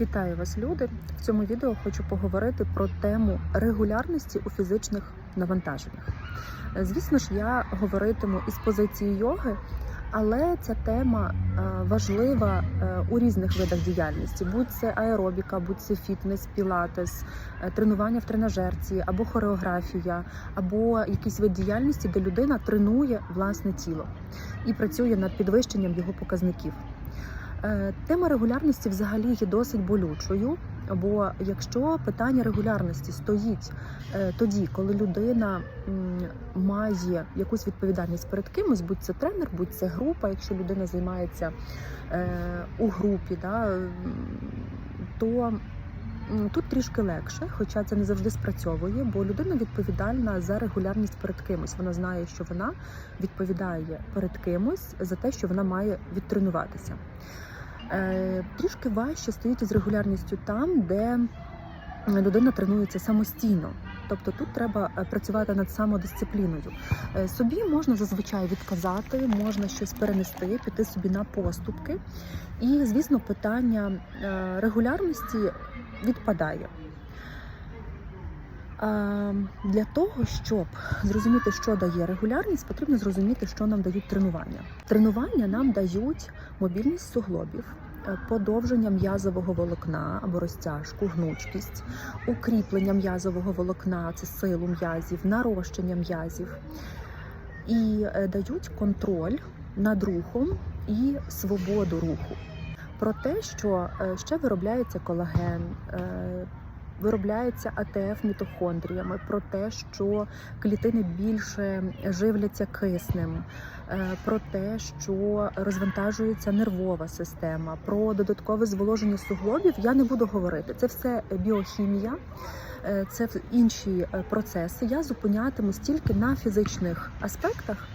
Вітаю вас, люди! В цьому відео хочу поговорити про тему регулярності у фізичних навантаженнях. Звісно ж, я говоритиму із позиції йоги, але ця тема е, важлива е, у різних видах діяльності: будь це аеробіка, будь це фітнес, пілатес, е, тренування в тренажерці, або хореографія, або якийсь вид діяльності, де людина тренує власне тіло і працює над підвищенням його показників. Е, Тема регулярності взагалі є досить болючою, бо якщо питання регулярності стоїть е, тоді, коли людина має якусь відповідальність перед кимось, будь це тренер, будь це група, якщо людина займається е, у групі, то тут трішки легше, хоча це не завжди спрацьовує, бо людина відповідальна за регулярність перед кимось. Вона знає, що вона відповідає перед кимось за те, що вона має відтренуватися. Е, Трішки важче стоїть із регулярністю там, де людина тренується самостійно. Тобто тут треба е, працювати над самодисципліною. Е, Собі можна зазвичай відказати, можна щось перенести, піти собі на поступки. І, звісно, питання е, регулярності відпадає. Для того, щоб зрозуміти, що дає регулярність, потрібно зрозуміти, що нам дають тренування. Тренування нам дають мобільність суглобів, подовження м'язового волокна або розтяжку, гнучкість, укріплення м'язового волокна це силу м'язів, нарощення м'язів і е, дають контроль над рухом і свободу руху. Про те, що е, ще виробляється колаген. Виробляється АТФ мітохондріями про те, що клітини більше живляться киснем, е, про те, що розвантажується нервова система, про додаткове зволоження суглобів я не буду говорити. Це все біохімія, е, це інші е, процеси. Я зупинятимусь тільки на фізичних аспектах.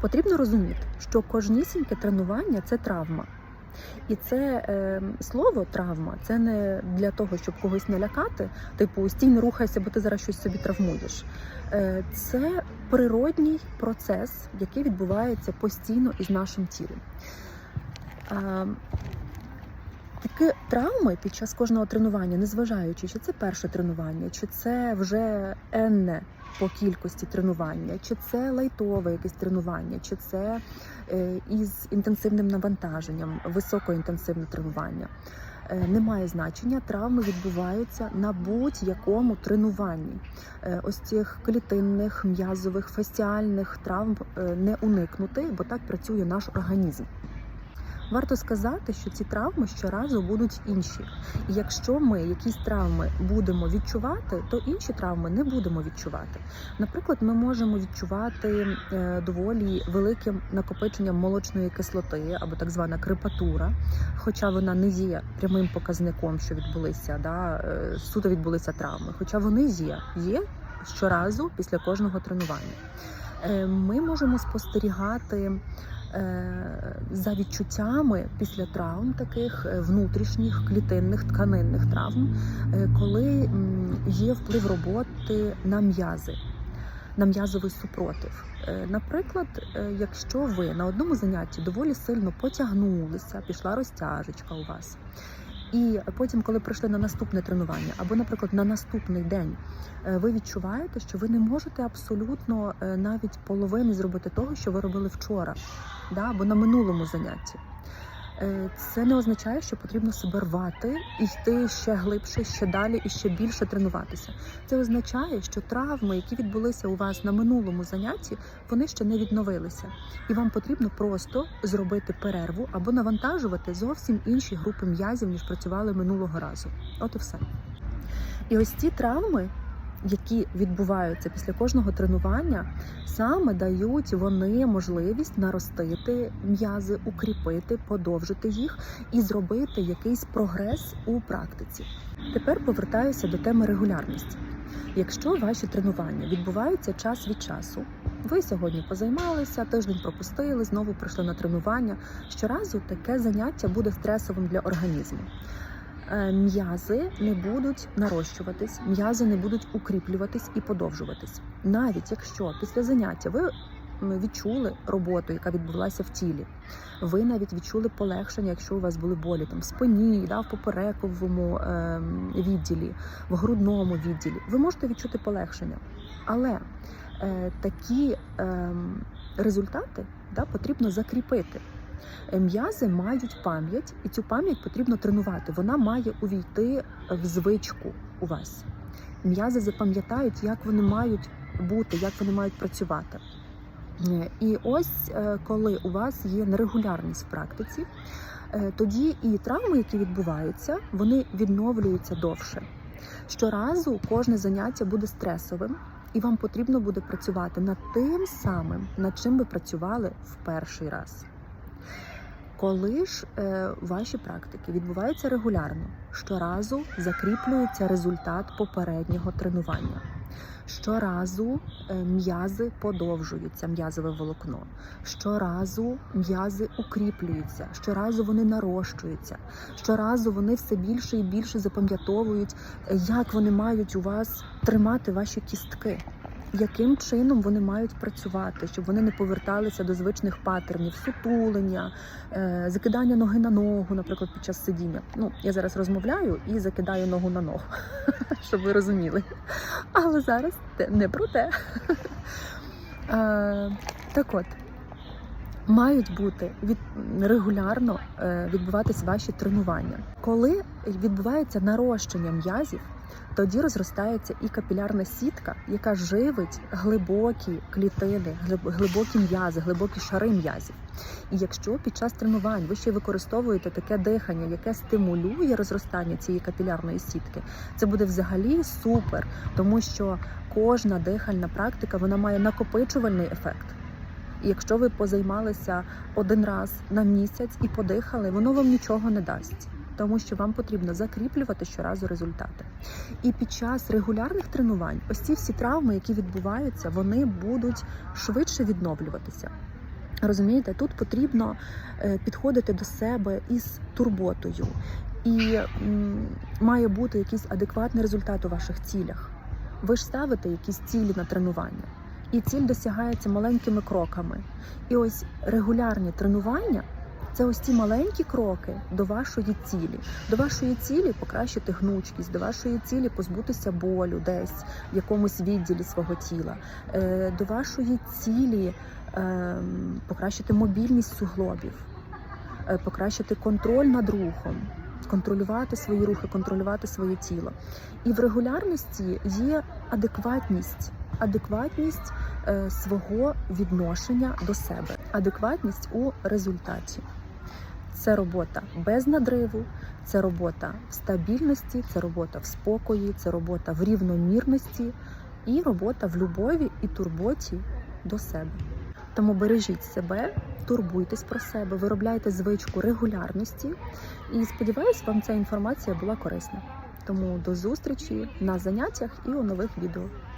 Потрібно розуміти, що кожнісіньке тренування це травма. І це е, слово травма це не для того, щоб когось налякати, типу стій не рухайся, бо ти зараз щось собі травмуєш. Е, це природній процес, який відбувається постійно із нашим тілом. Е, Такі травми під час кожного тренування, незважаючи, чи це перше тренування, чи це вже енне по кількості тренування, чи це лайтове якесь тренування, чи це е, із інтенсивним навантаженням, високоінтенсивне тренування. Е, Немає значення, травми відбуваються на будь-якому тренуванні. Е, Ось цих клітинних, м'язових, фасціальних травм не уникнути, бо так працює наш організм. Варто сказати, що ці травми щоразу будуть інші. І якщо ми якісь травми будемо відчувати, то інші травми не будемо відчувати. Наприклад, ми можемо відчувати е, доволі великим накопиченням молочної кислоти або так звана крепатура, хоча вона не є прямим показником, що відбулися, да, е, суто відбулися травми. Хоча вони є, є щоразу після кожного тренування. Е, Ми можемо спостерігати е, за відчуттями після травм, таких е, внутрішніх клітинних тканинних травм, коли є вплив роботи на м'язи. На м'язовий супротив. Наприклад, якщо ви на одному занятті доволі сильно потягнулися, пішла розтяжечка у вас, і потім, коли прийшли на наступне тренування, або, наприклад, на наступний день, е, ви відчуваєте, що ви не можете абсолютно е, навіть половини зробити того, що ви робили вчора, да, або на минулому занятті. Е, Це не означає, що потрібно себе рвати і йти ще глибше, ще далі і ще більше тренуватися. Це означає, що травми, які відбулися у вас на минулому занятті, вони ще не відновилися, і вам потрібно просто зробити перерву або навантажувати зовсім інші групи м'язів, ніж працювали минулого разу. От і все. І ось ці травми, які відбуваються після кожного тренування, саме дають вони можливість наростити м'язи, укріпити, подовжити їх і зробити якийсь прогрес у практиці. Тепер повертаюся до теми регулярності. Якщо ваші тренування відбуваються час від часу, ви сьогодні позаймалися, тиждень пропустили, знову прийшли на тренування. Щоразу таке заняття буде стресовим для організму. Е, М'язи не будуть нарощуватись, м'язи не будуть укріплюватись і подовжуватись. Навіть якщо після заняття ви відчули роботу, яка відбулася в тілі. Ви навіть відчули полегшення, якщо у вас були болі там в спині, да, в поперековому ем, відділі, в грудному відділі. Ви можете відчути полегшення. Але е, такі ем, результати да, потрібно закріпити. Е, М'язи мають пам'ять, і цю пам'ять потрібно тренувати. Вона має увійти в звичку у вас. М'язи запам'ятають, як вони мають бути, як вони мають працювати. Е, І ось е, коли у вас є нерегулярність в практиці, е, тоді і травми, які відбуваються, вони відновлюються довше. Щоразу кожне заняття буде стресовим, і вам потрібно буде працювати над тим самим, над чим ви працювали в перший раз. Коли ж е, ваші практики відбуваються регулярно, щоразу закріплюється результат попереднього тренування. Щоразу е, м'язи подовжуються, м'язове волокно. Щоразу м'язи укріплюються, щоразу вони нарощуються, щоразу вони все більше і більше запам'ятовують, як вони мають у вас тримати ваші кістки. Яким чином вони мають працювати, щоб вони не поверталися до звичних паттернів, сутулення, е, закидання ноги на ногу, наприклад, під час сидіння. Ну, я зараз розмовляю і закидаю ногу на ногу, щоб ви розуміли. Але зараз не про те. Е, Так от, мають бути від, регулярно е, відбуватись ваші тренування. Коли відбувається нарощення м'язів, тоді розростається і капілярна сітка, яка живить глибокі клітини, глиб- глибокі м'язи, глибокі шари м'язів. І якщо під час тренувань ви ще використовуєте таке дихання, яке стимулює розростання цієї капілярної сітки, це буде взагалі супер, тому що кожна дихальна практика вона має накопичувальний ефект. Якщо ви позаймалися один раз на місяць і подихали, воно вам нічого не дасть, тому що вам потрібно закріплювати щоразу результати. І під час регулярних тренувань ось ці всі травми, які відбуваються, вони будуть швидше відновлюватися. Розумієте, тут потрібно е, підходити до себе із турботою, і має бути якийсь адекватний результат у ваших цілях. Ви ж ставите якісь цілі на тренування, і ціль досягається маленькими кроками. І ось регулярні тренування це ось ці маленькі кроки до вашої цілі, до вашої цілі покращити гнучкість, до вашої цілі позбутися болю десь в якомусь відділі свого тіла, е, до вашої цілі ем, покращити мобільність суглобів, е, покращити контроль над рухом, контролювати свої рухи, контролювати своє тіло. І в регулярності є адекватність, адекватність свого відношення до себе, адекватність у результаті. Це робота без надриву, це робота в стабільності, це робота в спокої, це робота в рівномірності і робота в любові і турботі до себе. Тому бережіть себе, турбуйтесь про себе, виробляйте звичку регулярності. І сподіваюсь, вам ця інформація була корисна. Тому до зустрічі на заняттях і у нових відео.